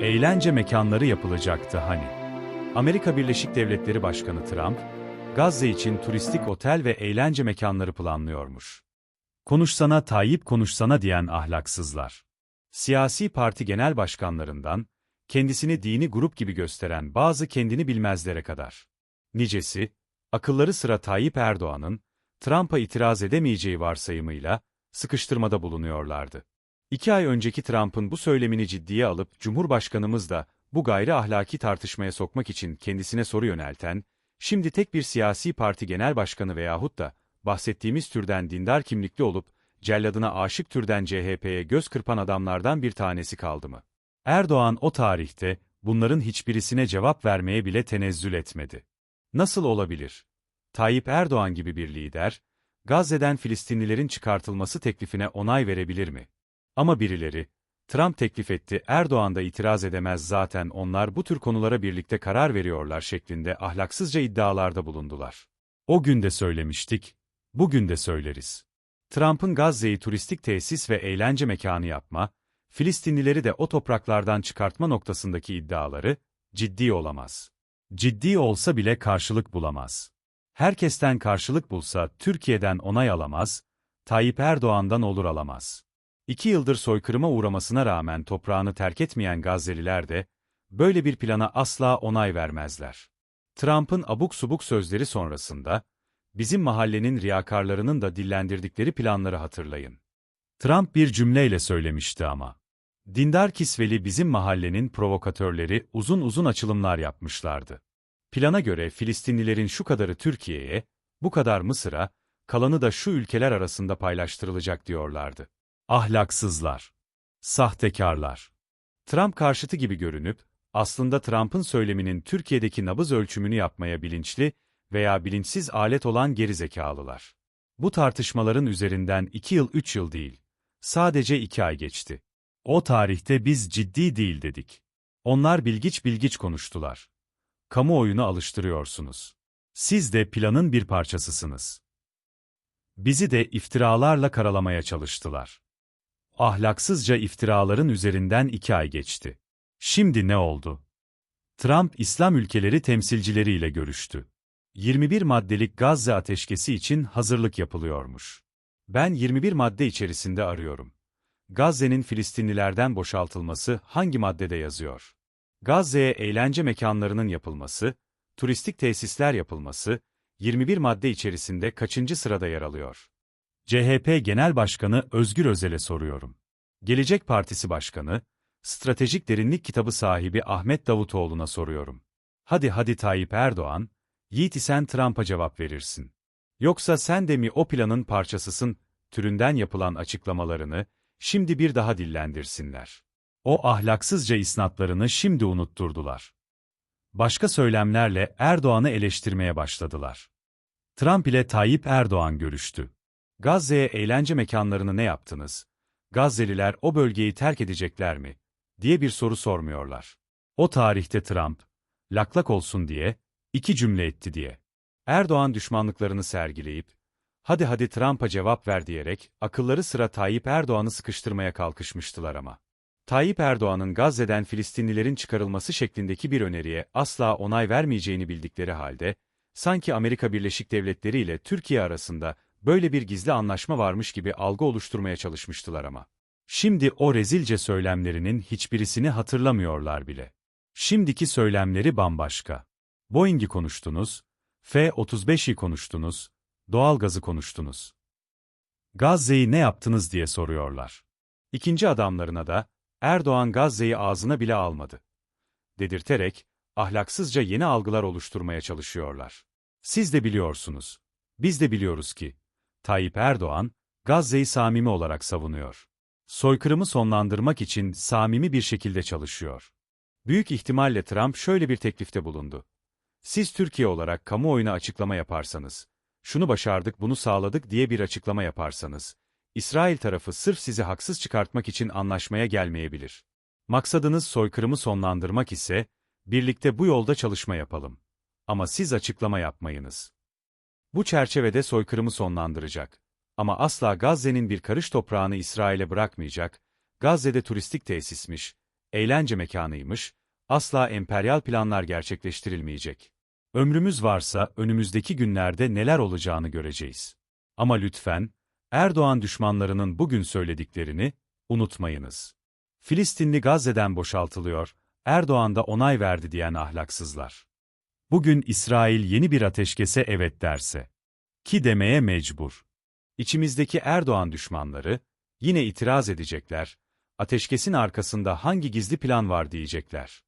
Eğlence mekanları yapılacaktı hani. Amerika Birleşik Devletleri Başkanı Trump, Gazze için turistik otel ve eğlence mekanları planlıyormuş. Konuşsana Tayyip konuşsana diyen ahlaksızlar. Siyasi parti genel başkanlarından, kendisini dini grup gibi gösteren bazı kendini bilmezlere kadar. Nicesi, akılları sıra Tayyip Erdoğan'ın, Trump'a itiraz edemeyeceği varsayımıyla, sıkıştırmada bulunuyorlardı. İki ay önceki Trump'ın bu söylemini ciddiye alıp Cumhurbaşkanımız da bu gayri ahlaki tartışmaya sokmak için kendisine soru yönelten, şimdi tek bir siyasi parti genel başkanı veyahut da bahsettiğimiz türden dindar kimlikli olup celladına aşık türden CHP'ye göz kırpan adamlardan bir tanesi kaldı mı? Erdoğan o tarihte bunların hiçbirisine cevap vermeye bile tenezzül etmedi. Nasıl olabilir? Tayyip Erdoğan gibi bir lider, Gazze'den Filistinlilerin çıkartılması teklifine onay verebilir mi? Ama birileri, Trump teklif etti, Erdoğan da itiraz edemez zaten onlar bu tür konulara birlikte karar veriyorlar şeklinde ahlaksızca iddialarda bulundular. O gün de söylemiştik, bugün de söyleriz. Trump'ın Gazze'yi turistik tesis ve eğlence mekanı yapma, Filistinlileri de o topraklardan çıkartma noktasındaki iddiaları, ciddi olamaz. Ciddi olsa bile karşılık bulamaz. Herkesten karşılık bulsa Türkiye'den onay alamaz, Tayyip Erdoğan'dan olur alamaz. İki yıldır soykırıma uğramasına rağmen toprağını terk etmeyen Gazze'liler de, böyle bir plana asla onay vermezler. Trump'ın abuk subuk sözleri sonrasında, bizim mahallenin riyakarlarının da dillendirdikleri planları hatırlayın. Trump bir cümleyle söylemişti ama. Dindar kisveli bizim mahallenin provokatörleri uzun uzun açılımlar yapmışlardı. Plana göre Filistinlilerin şu kadarı Türkiye'ye, bu kadar Mısır'a, kalanı da şu ülkeler arasında paylaştırılacak diyorlardı. Ahlaksızlar. Sahtekarlar. Trump karşıtı gibi görünüp, aslında Trump'ın söyleminin Türkiye'deki nabız ölçümünü yapmaya bilinçli veya bilinçsiz alet olan gerizekalılar. Bu tartışmaların üzerinden iki yıl üç yıl değil, sadece iki ay geçti. O tarihte biz ciddi değil dedik. Onlar bilgiç bilgiç konuştular. Kamuoyunu alıştırıyorsunuz. Siz de planın bir parçasısınız. Bizi de iftiralarla karalamaya çalıştılar. Ahlaksızca iftiraların üzerinden iki ay geçti. Şimdi ne oldu? Trump, İslam ülkeleri temsilcileriyle görüştü. 21 maddelik Gazze ateşkesi için hazırlık yapılıyormuş. Ben 21 madde içerisinde arıyorum. Gazze'nin Filistinlilerden boşaltılması hangi maddede yazıyor? Gazze'ye eğlence mekanlarının yapılması, turistik tesisler yapılması, 21 madde içerisinde kaçıncı sırada yer alıyor? CHP Genel Başkanı Özgür Özel'e soruyorum. Gelecek Partisi Başkanı, Stratejik Derinlik kitabı sahibi Ahmet Davutoğlu'na soruyorum. Hadi hadi Tayyip Erdoğan, Yiğit sen Trump'a cevap verirsin. Yoksa sen de mi o planın parçasısın, türünden yapılan açıklamalarını, şimdi bir daha dillendirsinler. O ahlaksızca isnatlarını şimdi unutturdular. Başka söylemlerle Erdoğan'ı eleştirmeye başladılar. Trump ile Tayyip Erdoğan görüştü. Gazze'ye eğlence mekanlarını ne yaptınız? Gazze'liler o bölgeyi terk edecekler mi? diye bir soru sormuyorlar. O tarihte Trump, laklak olsun diye, iki cümle etti diye. Erdoğan düşmanlıklarını sergileyip, hadi hadi Trump'a cevap ver diyerek, akılları sıra Tayyip Erdoğan'ı sıkıştırmaya kalkışmıştılar ama. Tayyip Erdoğan'ın Gazze'den Filistinlilerin çıkarılması şeklindeki bir öneriye asla onay vermeyeceğini bildikleri halde, sanki Amerika Birleşik Devletleri ile Türkiye arasında böyle bir gizli anlaşma varmış gibi algı oluşturmaya çalışmıştılar ama. Şimdi o rezilce söylemlerinin hiçbirisini hatırlamıyorlar bile. Şimdiki söylemleri bambaşka. Boeing'i konuştunuz, F-35'i konuştunuz, doğalgazı konuştunuz. Gazze'yi ne yaptınız diye soruyorlar. İkinci adamlarına da, Erdoğan Gazze'yi ağzına bile almadı. Dedirterek, ahlaksızca yeni algılar oluşturmaya çalışıyorlar. Siz de biliyorsunuz. Biz de biliyoruz ki, Tayyip Erdoğan, Gazze'yi samimi olarak savunuyor. Soykırımı sonlandırmak için samimi bir şekilde çalışıyor. Büyük ihtimalle Trump şöyle bir teklifte bulundu. Siz Türkiye olarak kamuoyuna açıklama yaparsanız, şunu başardık bunu sağladık diye bir açıklama yaparsanız, İsrail tarafı sırf sizi haksız çıkartmak için anlaşmaya gelmeyebilir. Maksadınız soykırımı sonlandırmak ise, birlikte bu yolda çalışma yapalım. Ama siz açıklama yapmayınız. Bu çerçevede soykırımı sonlandıracak. Ama asla Gazze'nin bir karış toprağını İsrail'e bırakmayacak, Gazze'de turistik tesismiş, eğlence mekanıymış, asla emperyal planlar gerçekleştirilmeyecek. Ömrümüz varsa önümüzdeki günlerde neler olacağını göreceğiz. Ama lütfen, Erdoğan düşmanlarının bugün söylediklerini unutmayınız. Filistinli Gazze'den boşaltılıyor, Erdoğan da onay verdi diyen ahlaksızlar. Bugün İsrail yeni bir ateşkese evet derse, ki demeye mecbur. İçimizdeki Erdoğan düşmanları, yine itiraz edecekler, ateşkesin arkasında hangi gizli plan var diyecekler.